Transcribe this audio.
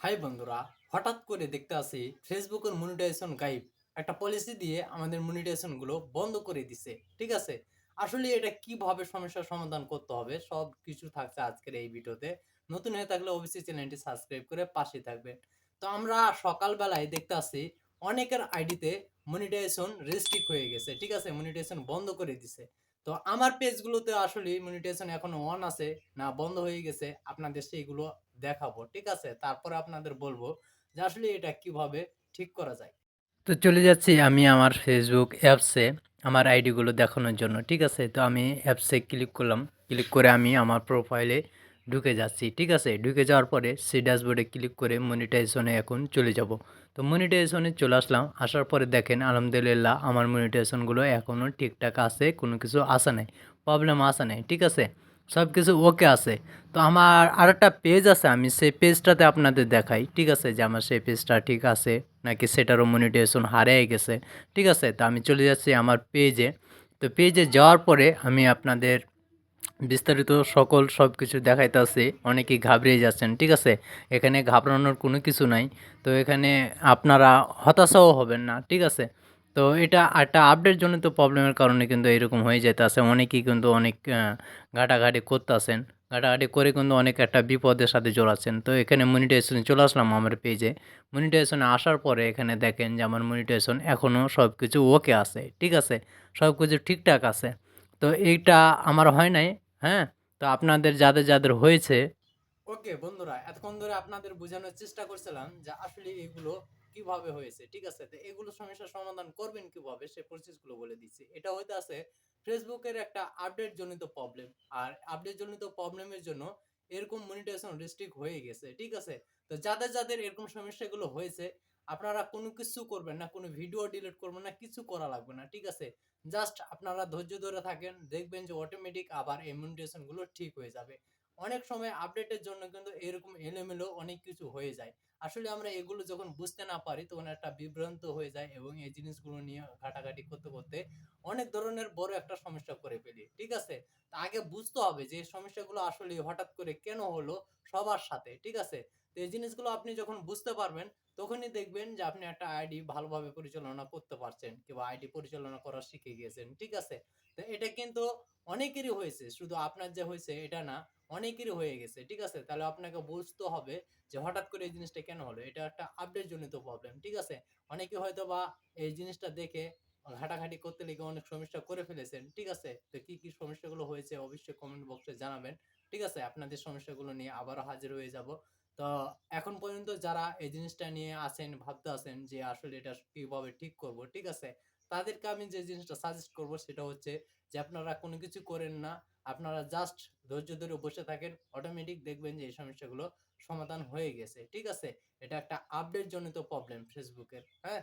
High বন্ধুরা, হঠাৎ করে দেখতে আসি ফেসবুকের মনিটাইজেশন গাইব। একটা পলিসি দিয়ে আমাদের মনিটাইজেশনগুলো বন্ধ করে দিছে, ঠিক আছে? আসলে এটা কীভাবে সমস্যার সমাধান করতে হবে, সব কিছু থাকছে আজকের এই ভিডিওতে। নতুন হয়ে থাকলে অবশ্যই চ্যানেলটি সাবস্ক্রাইব করে পাশে থাকবেন। তো আমরা সকালবেলায় দেখতে আসি, অনেকের আইডিতে মনিটাইজেশন রেস্ট্রিক্ট হয়ে গেছে, ঠিক আছে? মনিটাইজেশন বন্ধ করে দিছে। তো আমার পেজগুলোতে আসলে মনিটাইজেশন এখনও অন আছে, না বন্ধ হয়ে গেছে, আপনাদের সেইগুলো দেখাবো, ঠিক আছে? তারপরে আপনাদের বলব যে আসলে এটা কীভাবে ঠিক করা যায়। তো চলে যাচ্ছি আমি আমার ফেসবুক অ্যাপসে আমার আইডিগুলো দেখানোর জন্য, ঠিক আছে? তো আমি অ্যাপসে ক্লিক করলাম ক্লিক করে আমি আমার প্রোফাইলে ঢুকে যাচ্ছি, ঠিক আছে? ঢুকে যাওয়ার পরে সেই ড্যাশবোর্ডে ক্লিক করে মনিটাইজেশনে এখন চলে যাব। তো মনিটাইজেশনে চলে আসলাম, আসার পরে দেখেন আলহামদুলিল্লাহ আমার মনিটাইজেশনগুলো এখনও ঠিকঠাক আছে, কোনো কিছু আসা নাই প্রবলেম আসা নাই, ঠিক আছে? সব কিছু ওকে আছে। তো আমার আর একটা পেজ আছে আমি সেই পেজটাতে আপনাদের দেখাই। ঠিক আছে? যে আমার সেই পেজটা ঠিক আছে নাকি সেটারও মনিটাইজেশন হারিয়ে গেছে। ঠিক আছে? তো আমি চলে যাচ্ছি আমার পেজে তো পেজে যাওয়ার পরে আমি আপনাদের বিস্তারিত সকল সব কিছু দেখাইতে দেখাইতেছে। অনেকেই ঘাবড়িয়ে যাচ্ছেন, ঠিক আছে? এখানে ঘাবড়ানোর কোনো কিছু নাই। তো এখানে আপনারা হতাশাও হবেন না, ঠিক আছে? তো এটা একটা আপডেট জন্য তো প্রবলেমের কারণে কিন্তু এরকম হয়ে যেতে আছে অনেকেই কিন্তু অনেক ঘাটাঘাটি করতেছেন। ঘাটাঘাটি করে কিন্তু অনেক একটা বিপদের সাথে জড়াচ্ছেন। তো এখানে মনিটাইজেশনে চলে আসলাম আমার পেজে মনিটাইজেশনে আসার পরে এখানে দেখেন যে আমার মনিটাইজেশন এখনও সব কিছু ওকে আছে, ঠিক আছে? সব কিছু ঠিকঠাক আছে। তো এইটা আমার হয় নাই হ্যাঁ? তো আপনাদের যাদের যাদের হয়েছে ওকে বন্ধুরা, এতক্ষণ ধরে আপনাদের বোঝানোর চেষ্টা করছিলাম যে আসলে এগুলো কীভাবে হয়েছে, ঠিক আছে? তো এগুলো সমস্যার সমাধান করবেন কীভাবে? সে প্রসেসগুলো বলে দিচ্ছি। এটা হইতে আছে ফেসবুকের একটা আপডেট জনিত প্রবলেম আর আপডেট জনিত প্রবলেমের জন্য এরকম মনিটাইজেশন রেস্ট্রিক্ট হয়ে গেছে, ঠিক আছে? তো যাদের যাদের এরকম সমস্যাগুলো হয়েছে, আপনারা কোনো কিছু করবেন না, কোনো ভিডিও ডিলিট করবেন না, কিছু করা লাগবে না, ঠিক আছে? জাস্ট আপনারা ধৈর্য ধরে থাকেন, দেখবেন যে অটোমেটিক আবার এই মনিটাইজেশনগুলো ঠিক হয়ে যাবে। অনেক সময় আপডেটের জন্য কিন্তু এরকম এলোমেলো অনেক কিছু হয়ে যায়। আসলে আমরা এগুলো যখন বুঝতে না পারি, তখন একটা বিভ্রান্ত হয়ে যায় এবং এই জিনিসগুলো নিয়ে ঘাটাঘাটি করতে করতে অনেক ধরনের বড় একটা সমস্যা করে ফেলি। ঠিক আছে? আগে বুঝতে হবে যে সমস্যাগুলো আসলে হঠাৎ করে কেন হলো সবার সাথে, ঠিক আছে? তো এই জিনিসগুলো আপনি যখন বুঝতে পারবেন, তখনই দেখবেন যে আপনি একটা আইডি ভালোভাবে পরিচালনা করতে পারছেন কিংবা আইডি পরিচালনা করা শিখে গিয়েছেন, ঠিক আছে? তো এটা কিন্তু অনেকেরই হয়েছে, শুধু আপনার যে হয়েছে এটা না, অনেকেরই হয়ে গেছে, ঠিক আছে? তাহলে আপনাকে বুঝতে হবে যে হঠাৎ করে এই জিনিসটা কেন হলো, এটা একটা আপডেট জনিত প্রবলেম ঠিক আছে? অনেকে হয়তো বা এই জিনিসটা দেখে ঘাটাঘাটি করতে লেগে অনেক সমস্যা করে ফেলেছেন, ঠিক আছে? তো কি কি সমস্যাগুলো হয়েছে অবশ্যই কমেন্ট বক্সে জানাবেন, ঠিক আছে? আপনাদের সমস্যাগুলো নিয়ে আবারও হাজির হয়ে যাব। তো এখন পর্যন্ত যারা এই জিনিসটা নিয়ে আছেন, ভাবতে আছেন যে আসলে এটা কীভাবে ঠিক করব, ঠিক আছে? তাদেরকে আমি যে জিনিসটা সাজেস্ট করব সেটা হচ্ছে যে আপনারা কোনো কিছু করেন না, আপনারা জাস্ট ধৈর্য ধরে বসে থাকেন অটোমেটিক দেখবেন যে এই সমস্যাগুলো সমাধান হয়ে গেছে, ঠিক আছে? এটা একটা আপডেট জনিত প্রবলেম ফেসবুকের হ্যাঁ?